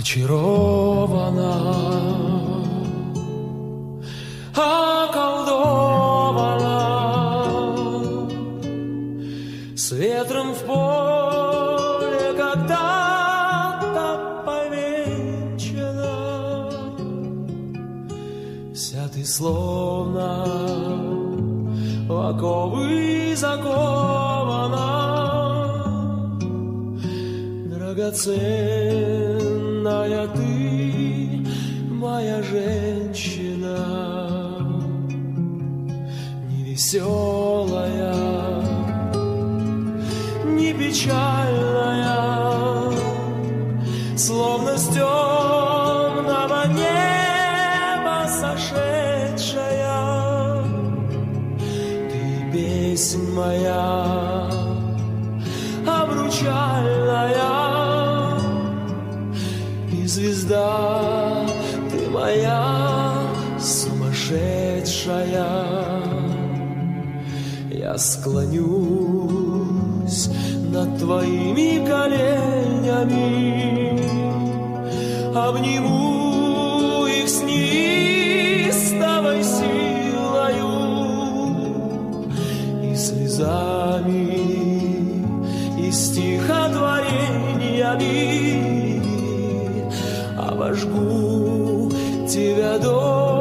очарована, околдована, с ветром в поле когда-то повенчана, вся ты словно в оковы закована, драгоценная невеселая, не печальная, словно с темного неба сошедшая. Ты песнь моя, обручальная, и звезда ты моя сумасшедшая. Я склонюсь над твоими коленями, обниму их с неистовой силою и слезами, и стихотворениями обожгу тебя до